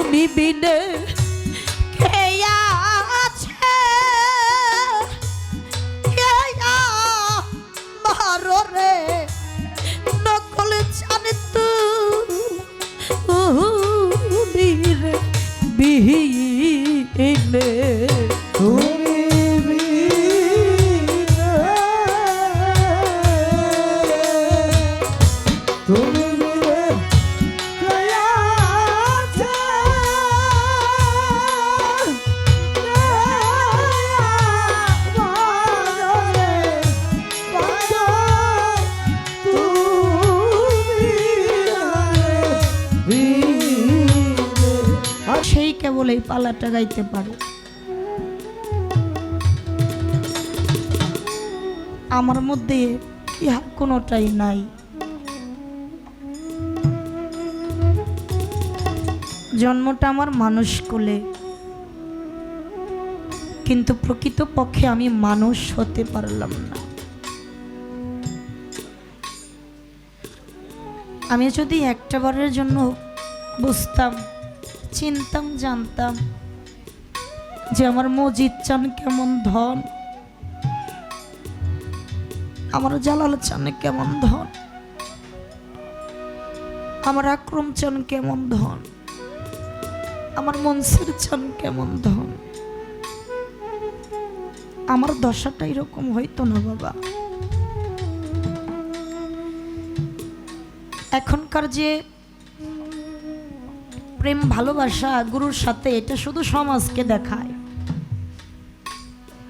তুমি বিনে এই পালাটা গাইতে পারে। আমার মধ্যে ইহা কোনোটাই নাই। জন্মটা আমার মানুষ কোলে। কিন্তু প্রকৃত পক্ষে আমি মানুষ হতে পারলাম না। আমি যদি একটা বারের জন্য বুঝতাম চিনতাম, জানতাম যে আমার মজিদ চান কেমন ধন। আমার জালাল চান কেমন ধন। আমার আক্রম চান কেমন ধন। আমার মনসির চান কেমন ধন। আমার দশাটা এরকম হইতো না, বাবা। এখনকার যে প্রেম, ভালোবাসা, গুরুর সাথে এটা শুধু সমাজকে দেখায়।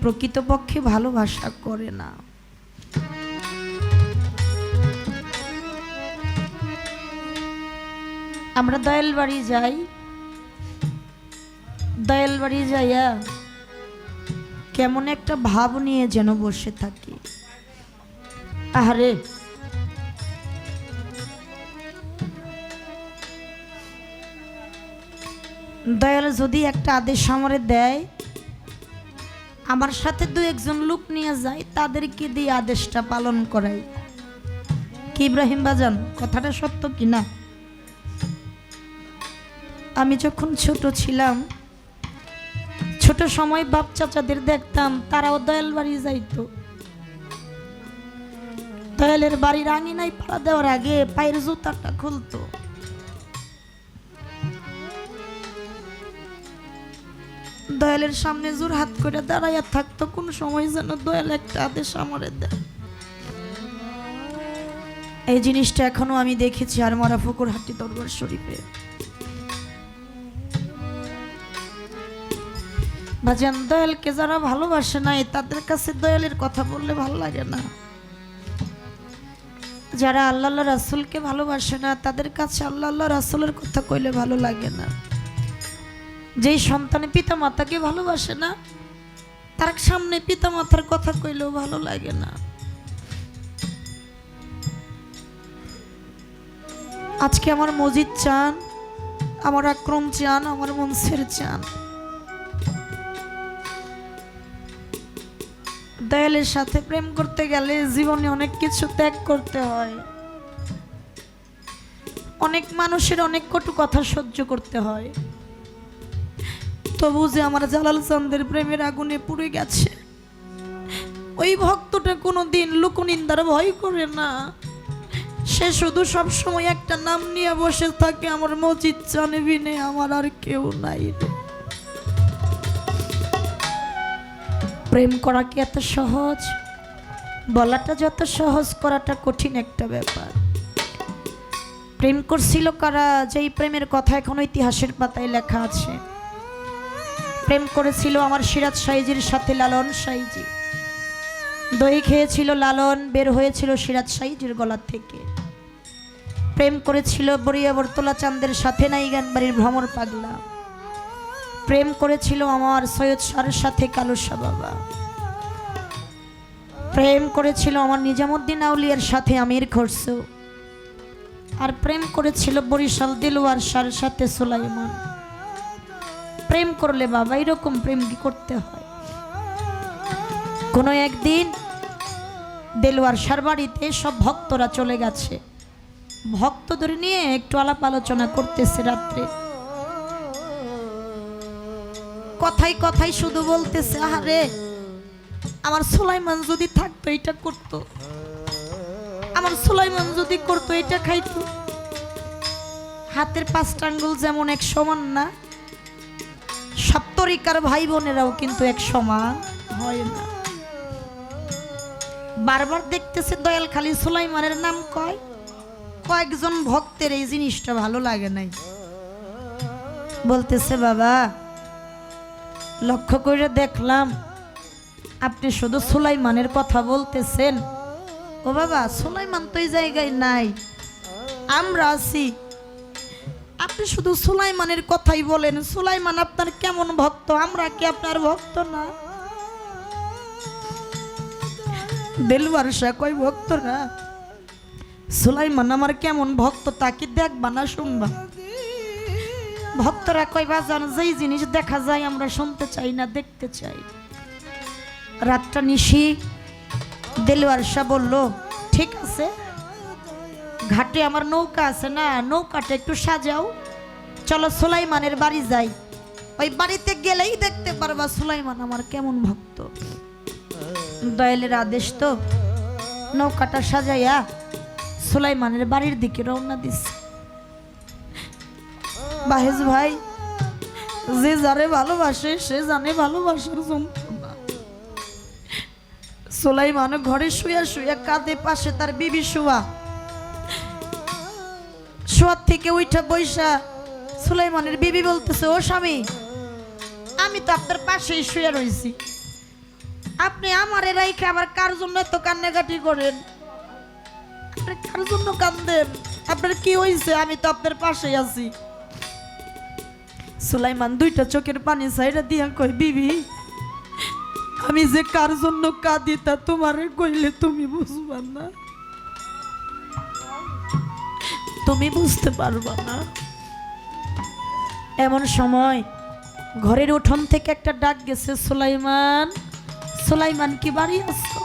প্রকৃতপক্ষে ভালোবাসা করে না। আমরা দয়াল বাড়ি যাই। দয়াল বাড়ি যাইয়া কেমন একটা ভাব নিয়ে যেন বসে থাকি। আহারে দয়াল যদি একটা আদেশ আমারে দেয়, আমার সাথে দু একজন লোক নিয়ে যায়, তাদেরকে দিয়ে আদেশটা পালন করাই। কি ইব্রাহিম বাজান, কথাটা সত্য কি না? আমি যখন ছোট ছিলাম, ছোট সময় বাপ চাচাদের দেখতাম, তারাও দয়াল বাড়ি যাইতো। দয়ালের বাড়ির আঙিনায় পাড়া দেওয়ার আগে পায়ের জুতাটা খুলতো। দয়ালের সামনে জোর হাত করে দাঁড়াইয়া থাকতো, কোন সময় যেন দয়াল একটা আদেশ আমারে দেয়। এই জিনিসটা এখনও আমি দেখেছি আর মারা ফুকুর হাটি দরবার শরীফে। ভাজান দয়ালকে যারা ভালোবাসে নাই, তাদের কাছে দয়ালের কথা বললে ভালো লাগে না। যারা আল্লাহ রাসুলকে ভালোবাসে না, তাদের কাছে আল্লাহ রাসুলের কথা কইলে ভালো লাগে না। যেই সন্তানে পিতা মাতাকে ভালোবাসে না, তার সামনে পিতা মাতার কথা কইলেও ভালো লাগে না। আজকে আমার মজিদ চান, আমার আক্রম চান, আমার মনসের চান। দয়ালের সাথে প্রেম করতে গেলে জীবনে অনেক কিছু ত্যাগ করতে হয়। অনেক মানুষের অনেক কটু কথা সহ্য করতে হয়। তবু যে আমার জালাল চান্দের প্রেমের আগুনে পুড়ে গেছে। ওই ভক্তটা কোনো দিন লোকনিন্দার ভয় করে না। সে শুধু সব সময় একটা নাম নিয়ে বসে থাকে, আমার মসজিদ জানবিনে আমার আর কেউ নাই প্রেম করা কি এত সহজ? বলাটা যত সহজ, করাটা কঠিন একটা ব্যাপার। প্রেম করছিল কারা? যেই প্রেমের কথা এখন ইতিহাসের পাতায় লেখা আছে। প্রেম করেছিল আমার সিরাজ সাইজির সাথে লালন সাইজি। দই খেয়েছিল লালন, বের হয়েছিল সিরাজ সাইজির গলা থেকে। প্রেম করেছিল বরিয়া বর্তলা চাঁদের সাথে নাইগান বাড়ির ভ্রমর পাগলা। প্রেম করেছিল আমার সৈয়দ সারের সাথে কালুসা বাবা। প্রেম করেছিল আমার নিজামুদ্দিন আউলিয়ার সাথে আমির খরসু আর প্রেম করেছিল বরিশাল দিলওয়ার সারের সাথে সুলাইমান। প্রেম করলে বাবা, এরকম প্রেম কি করতে হয়? কোনো একদিন দেলোয়ার সারবাড়িতে সব ভক্তরা চলে গেছে। ভক্তদের নিয়ে একটু আলাপ আলোচনা করতেছে রাত্রে। কথাই কথাই শুধু বলতেছে আরে আমার সুলাইমান যদি থাকতো, এটা করতো। আমার সুলাইমান যদি করতো, এটা খাইতো। হাতের পাঁচটা আঙ্গুল যেমন এক সমান না সপ্তরিকার ভাই বোনেরাও কিন্তু এক সমান হয় না। বারবার দেখতেছে দয়াল খালি সুলাইমানের নাম কয়। কয়েকজন ভক্তের এই জিনিসটা ভালো লাগে নাই। বলতেছে, বাবা, লক্ষ্য করে দেখলাম, আপনি শুধু সুলাইমানের কথা বলতেছেন। ও বাবা, সুলাইমান তো এই জায়গায় নাই। আমরা আছি আপনি শুধু সুলাইমানের কথাই বলেন, সুলাইমান আপনার কেমন ভক্ত? আমরা কি আপনার ভক্ত না? দেলবার কয়, ভক্ত না? সুলাইমান আমার কেমন ভক্ত তাকে দেখবা না শুনবা? ভক্তরা কয়, বাজান, যেই জিনিস দেখা যায় আমরা শুনতে চাই না, দেখতে চাই। রাতটা নিশি দেলোয়ার শাহ বলল, ঠিক আছে। ঘাটে আমার নৌকা আছে না, নৌকাটা একটু সাজাও। চলো সুলাইমানের বাড়ি যাই। ওই বাড়িতে গেলেই দেখতে পারবা সুলাইমান আমার কেমন ভক্ত। দয়ালের আদেশ তো, নৌকাটা সাজাইয়া সুলাইমানের বাড়ির দিকে রওনা দিচ্ছে বাহেজ ভাই, যে যারে ভালোবাসে, সে জানে ভালোবাসার যন্ত্রণা। সুলাইমান ঘরে শুয়া শুয়া কাঁদে পাশে তার বিবি শুয়া শোয়ার থেকে উঠা বৈশা সুলাইমানের বিবি বলতেছে, ও স্বামী, আমি তো আপনার পাশেই শুয়ে রয়েছি আপনি আমার রাইখে আবার কার জন্য এত কান্নাকাটি করেন? আপনি কার জন্য কান্দেন? আপনার কি হয়েছে আমি তো আপনার পাশেই আছি। সুলাইমান দুইটা চোখের পানি সাইডা দিয়া কই বিবি, আমি যে কার জন্য কাঁদি তা তোমারে কইলে তুমি বুঝবা না। তুমি বুঝতে পারবা না। এমন সময় ঘরের উঠোন থেকে একটা ডাক গেছে, সুলাইমান সুলাইমান, কি বাড়ি আছো?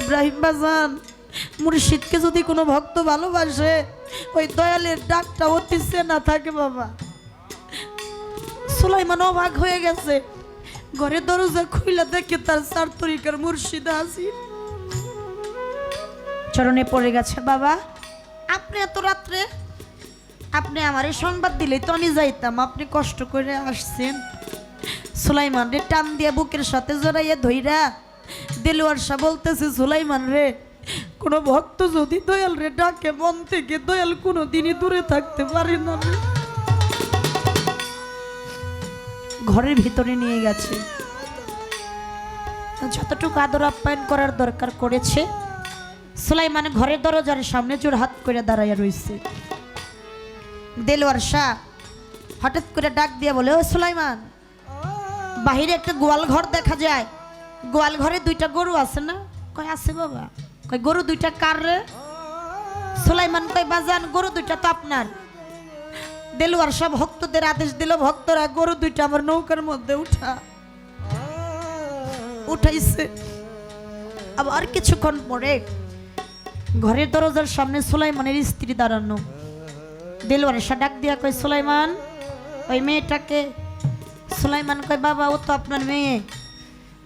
ইব্রাহিম বাজান মুর্শিদকে যদি কোনো ভক্ত ভালোবাসে, ওই দয়ালের ডাকটা অতি না থাকে বাবা। সুলাইমান অবাক হয়ে গেছে। ঘরে দরজা খুইলা দেখে তার চার তরিকার মুর্শিদ হাসির চরণে পড়ে গেছে, বাবা আপনি এত রাত্রে? আপনি আমারে সংবাদ দিলেই তো আমি যাইতাম, আপনি কষ্ট করে আসছেন। সুলাইমান রে টান দিয়ে বুকের সাথে জড়াইয়া ধইরা দেলোয়ার শাহ বলতেছে, সুলাইমান রে, কোনো ভক্ত যদি দয়াল রে ডাকে, মন থেকে দয়াল কোনো দিনই দূরে থাকতে পারে না। ঘরের ভিতরে নিয়ে গেছে। যতটুকু আদর আপ্যায়ন করার দরকার করেছে সুলাইমান ঘরের দরজার সামনে জোর হাত করে দাঁড়াইয়া রয়েছে দেলোয়ার শাহ হঠাৎ করে ডাক দিয়ে বলে, ও সুলাইমান, বাহিরে একটা গোয়াল ঘর দেখা যায়। গোয়াল ঘরে দুইটা গরু আছে না? কয়, আছে বাবা। কয়, গরু দুইটা কার রে? সুলাইমান কয়, বাজান, গরু দুইটা তো আপনার। দেলোয়ার সব ভক্তদের আদেশ দিল, ভক্তরা গরু দুইটা আমার নৌকার মধ্যে উঠা উঠাইছে। আবার কিছুক্ষণ পরে ঘরের দরজার সামনে সুলাইমানের স্ত্রী দাঁড়ানো। দেলোয়ার শাহ ডাক দিয়া কয়, সুলাইমান, ওই মেয়েটাকে সুলাইমান কয়, বাবা, ও তো আপনার মেয়ে।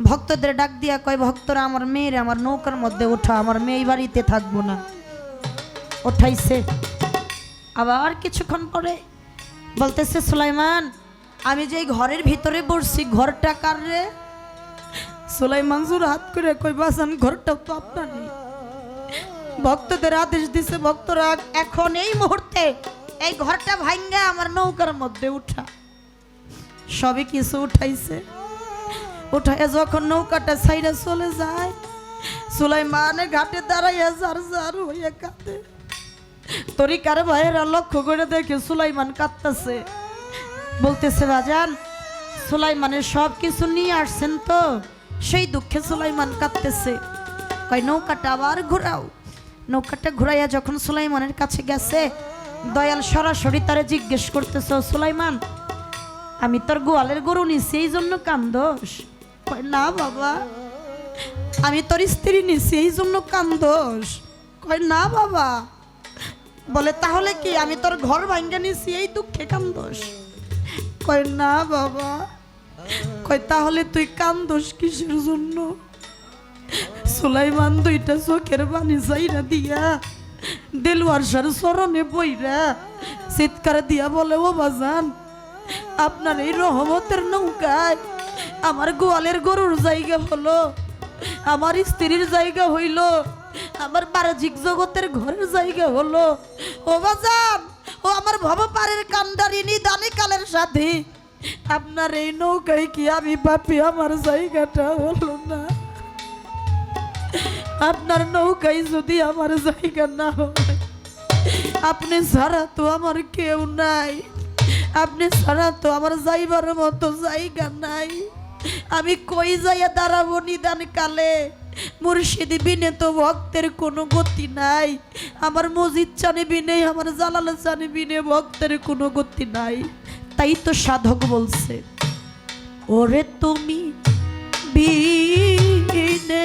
ভক্তদের ডাক দিয়া কয়, ভক্তরা, আমার মেয়ের আমার নৌকার মধ্যে ওঠা, আমার মেয়ে বাড়িতে থাকব না। ওঠাইছে। আবার কিছুক্ষণ পরে বলতেছে, সুলাইমান, আমি যে ঘরের ভিতরে বসছি, ঘরটা কার রে? সুলাইমান জোর হাত করে কই বাসান ঘরটাও তো আপনারই। ভক্তদের আদেশ দিছে ভক্তরা, এখন এই মুহূর্তে এই ঘরটা ভাঙ্গা আমার নৌকার মধ্যে উঠা। সবই কিছু উঠাইছে। উঠাইয়া যখন নৌকাটা সাইডে চলে যায় সুলাইমানের ঘাটে দাঁড়াইয়া যার যার হইয়া কাঁদে। তরিকার ভাইয়েরা লক্ষ্য করে দেখে সুলাইমান কাঁদতেছে। বলতেছে বাজান সুলাইমানের সব কিছু নিয়ে আসছেন তো? সেই দুঃখে সুলাইমান কাঁদতেছে। কয়, নৌকাটা আবার ঘোরাও। নৌকাটা ঘুরাইয়া যখন সুলাইমানের কাছে গেছে, দয়াল সরাসরি তারে জিজ্ঞেস করতেছ সুলাইমান, আমি তোর গোয়ালের গরু নিছি, এই জন্য কান্দোস? না বাবা, আমি তোর স্ত্রী নিছি, এই জন্য কান্দোস। কয়, না বাবা। বলে, তাহলে কি আমি তোর ঘর ভাঙ্গা নিছি, এই দুঃখে কান্দোস? কয়, না বাবা। কয়, তাহলে তুই কান্দোস কিসের জন্য? সুলাইমান দুইটা চোখের বাণী যাইরা দিয়া দেলুয়ার সার স্মরণে বইরা চিৎকার দিয়া বলে, ও বাজান, আপনার এই রহমতের নৌকায় আমার গোয়ালের গরুর জায়গা হলো, আমার স্ত্রীর জায়গা হইল, আমার বারাজিক জগতের ঘরের জায়গা হলো। ও বাজান, ও আমার ভবপারের কান্ডারিনী দানিকালের সাথে, আপনার এই নৌকায় কি আমি পাপি? আমার জায়গাটা হলো না। আপনার নৌকায় যদি আমার জায়গা না হয়, আপনি ছাড়া তো আমার কেউ নাই। আপনি ছাড়া তো আমার যাইবার মতো জায়গা নাই। আমি কই যাইয়া দাঁড়াবো নিদান কালে মুর্শিদ বিনে তো ভক্তের কোনো গতি নাই। আমার মসজিদ চানে বিনে, আমার জালাল চানে বিনে ভক্তের কোনো গতি নাই। তাই তো সাধক বলছে, ওরে তুমি বিনে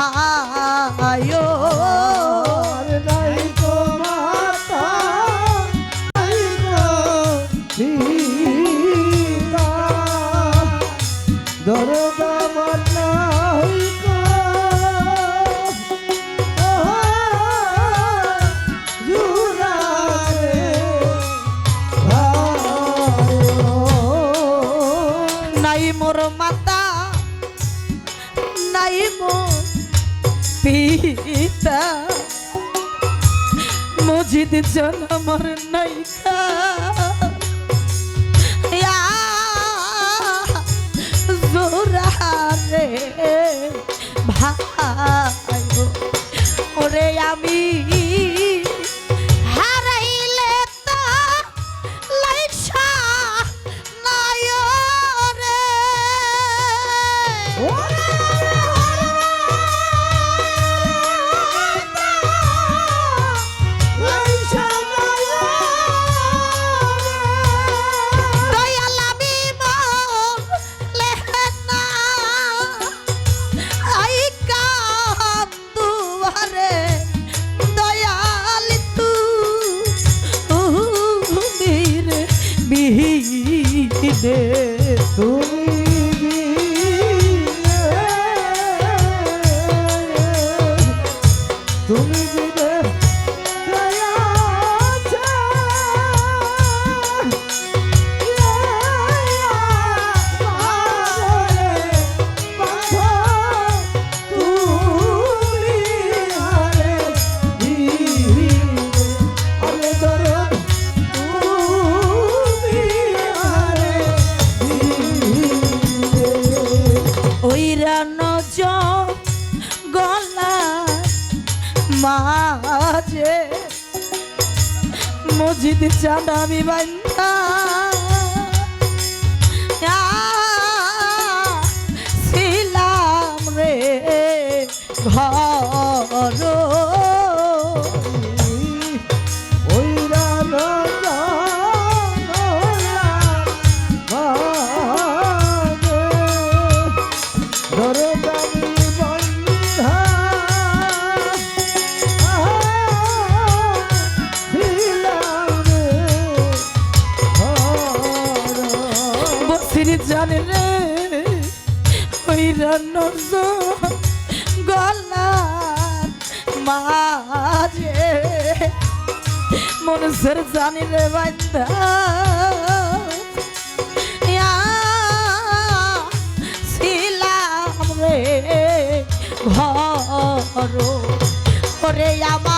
হায় মজিদ জন আমার রে ভাই ওরে আমি গলার মাঝে। মনুষ্যের জানি রে বান্ধা ছিলাম রে ঘর। করে আমার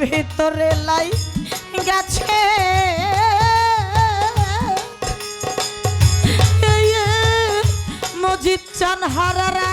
ভিতরে লাই গেছে। মজিদ চান হারারা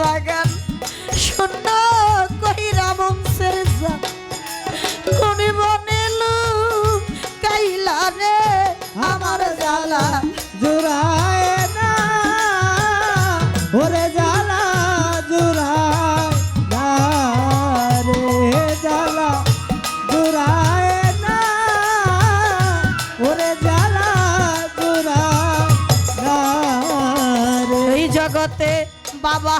বাগান। শূন্য কহিরা বংশের যা কোনি বনেলু কাইলা রে আমার জালা জোড়া বাবা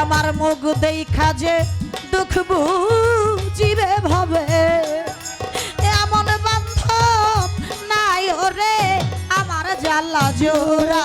আমার মুখ খাজে দুঃখ বুঝিবে ভাবে। এমন বান্ধব নাই ওরে আমার জ্বালা জোড়া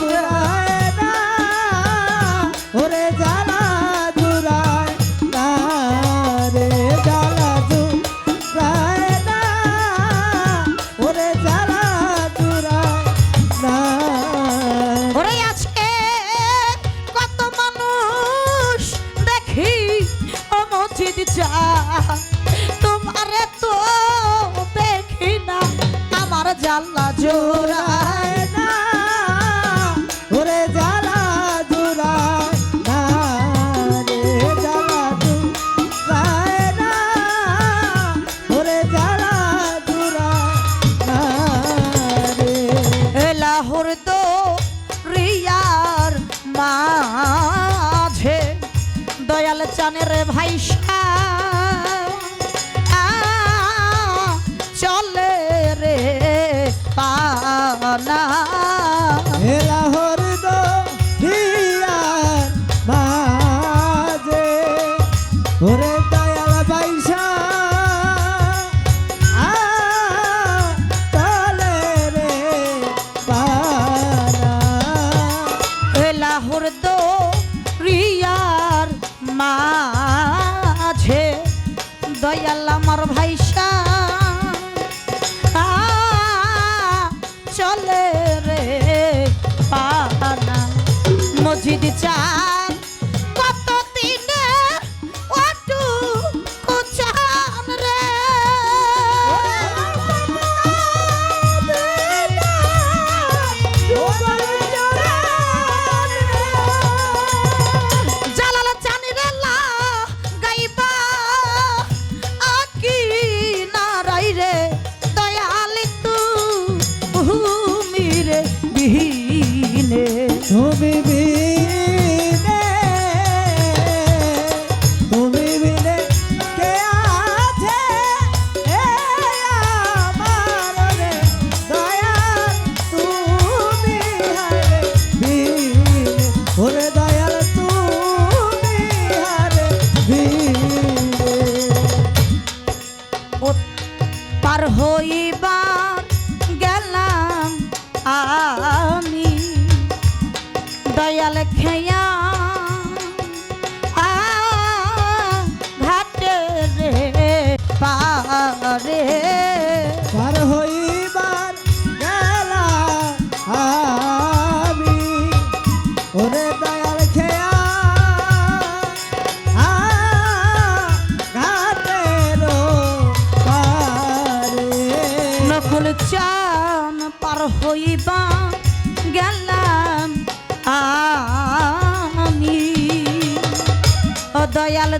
ya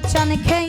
electronic